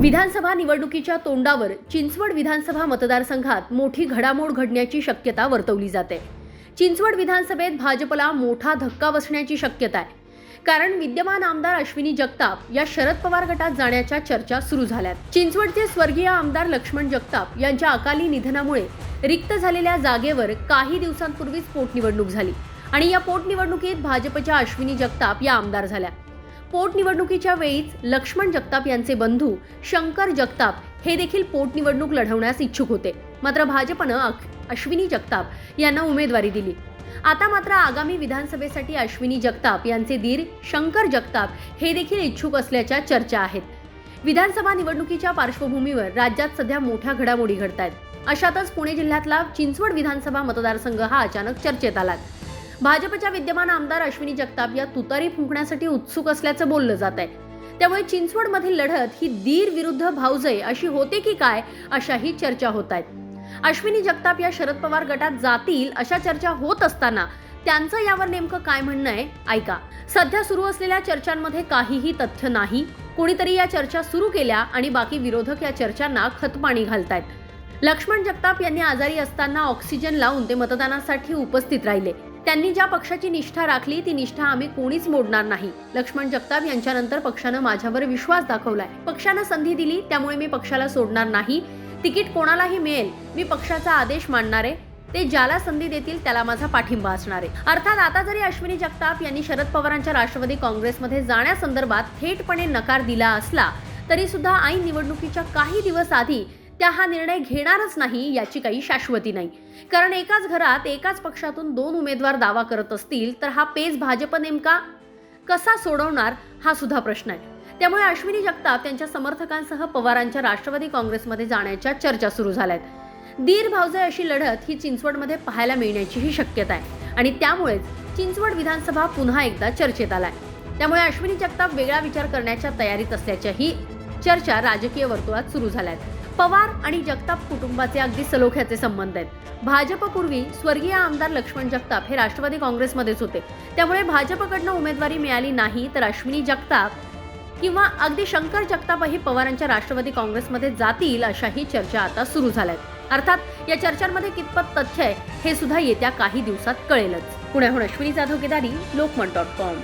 विधानसभा निवडणुकीच्या तोंडावर चिंचवड विधानसभा मतदारसंघात मोठी घडामोड घडण्याची शक्यता वर्तवली जाते. चिंचवड विधानसभेत भाजपला मोठा धक्का बसण्याची शक्यता आहे. कारण विद्यमान आमदार अश्विनी जगताप या शरद पवार गटात जाण्याच्या चर्चा सुरू झाल्यात. चिंचवडचे स्वर्गीय आमदार लक्ष्मण जगताप यांच्या अकाली निधनामुळे रिक्त झालेल्या जागेवर काही दिवसांपूर्वीच पोटनिवडणूक झाली आणि या पोटनिवडणुकीत भाजपच्या अश्विनी जगताप या आमदार झाल्या. पोटनिवडणुकीच्या वेळीच लक्ष्मण जगताप यांचे बंधू शंकर जगताप हे देखील पोटनिवडणूक लढवण्यास इच्छुक होते. मात्र भाजपनं अख- अश्विनी जगताप यांना उमेदवारी दिली. आता मात्र आगामी विधानसभेसाठी अश्विनी जगताप यांचे दीर शंकर जगताप हे देखील इच्छुक असल्याच्या चर्चा आहेत. विधानसभा निवडणुकीच्या पार्श्वभूमीवर राज्यात सध्या मोठ्या घडामोडी घडत आहेत अशातच पुणे जिल्ह्यातला चिंचवड विधानसभा मतदारसंघ हा अचानक चर्चेत आला भाजपच्या विद्यमान आमदार अश्विनी जगताप या तुतारी फुंकण्यासाठी उत्सुक असल्याचं बोललं जात आहे. त्यामुळे चिंचवडमधील लढत ही दीर विरुद्ध भाऊजय अशी होते की काय अशाही चर्चा होत आहेत. अश्विनी जगताप या शरद पवार गटात जातील अशा चर्चा होत असताना त्यांचं यावर नेमकं काय म्हणणं आहे? ऐका. सध्या सुरू असलेल्या चर्चांमध्ये काहीही तथ्य नाही. कोणीतरी या चर्चा सुरू केल्या आणि बाकी विरोधक या चर्चांना खतपाणी घालतायत. लक्ष्मण जगताप यांनी आजारी असताना ऑक्सिजन लावून ते मतदानासाठी उपस्थित राहिले. त्यांनी ज्या पक्षाची निष्ठा राखली ती निष्ठा आम्ही कोणीच मोडणार नाही. लक्ष्मण जगताप यांच्यानंतर पक्षानं माझ्यावर विश्वास दाखवलाय. पक्षानं संधी दिली त्यामुळे मी पक्षाला सोडणार नाही. तिकीट कोणालाही मिळेल मी पक्षाचा आदेश मानणार आहे. ते ज्याला संधी देतील त्याला माझा पाठिंबा असणार आहे. अर्थात आता जरी अश्विनी जगताप यांनी शरद पवारांच्या राष्ट्रवादी काँग्रेसमध्ये जाण्यासंदर्भात थेटपणे नकार दिला असला तरी सुद्धा ऐन निवडणुकीच्या काही दिवस आधी त्या हा निर्णय घेणारच नाही याची काही शाश्वती नाही. कारण एकाच घरात एकाच पक्षातून दोन उमेदवार दावा करत असतील तर हा पेच भाजप नेमका कसा सोडवणार हा सुद्धा प्रश्न आहे. त्यामुळे अश्विनी जगताप त्यांच्या समर्थकांसह पवारांच्या राष्ट्रवादी काँग्रेसमध्ये जाण्याच्या चर्चा सुरू झाल्या आहेत दीर भावजय अशी लढत ही चिंचवडमध्ये पाहायला मिळण्याचीही शक्यता आहे. आणि त्यामुळेच चिंचवड विधानसभा पुन्हा एकदा चर्चेत आलाय. त्यामुळे अश्विनी जगताप वेगळा विचार करण्याच्या तयारीत असल्याच्याही चर्चा राजकीय वर्तुळात सुरू झाल्या आहेत पवार आणि जगताप कुटुंबाचे अगदी सलोख्याचे संबंध आहेत. भाजपपूर्वी स्वर्गीय आमदार लक्ष्मण जगताप हे राष्ट्रवादी काँग्रेसमध्येच होते. त्यामुळे भाजपकडनं उमेदवारी मिळाली नाही तर अश्विनी जगताप किंवा अगदी शंकर जगतापही पवारांच्या राष्ट्रवादी काँग्रेसमध्ये जातील अशाही चर्चा आता सुरू झाल्यात. अर्थात या चर्चांमध्ये कितपत तथ्य आहे हे सुद्धा येत्या काही दिवसात कळेलच. पुण्याहून अश्विनी जाधव केदारी लोकमत डॉट कॉम.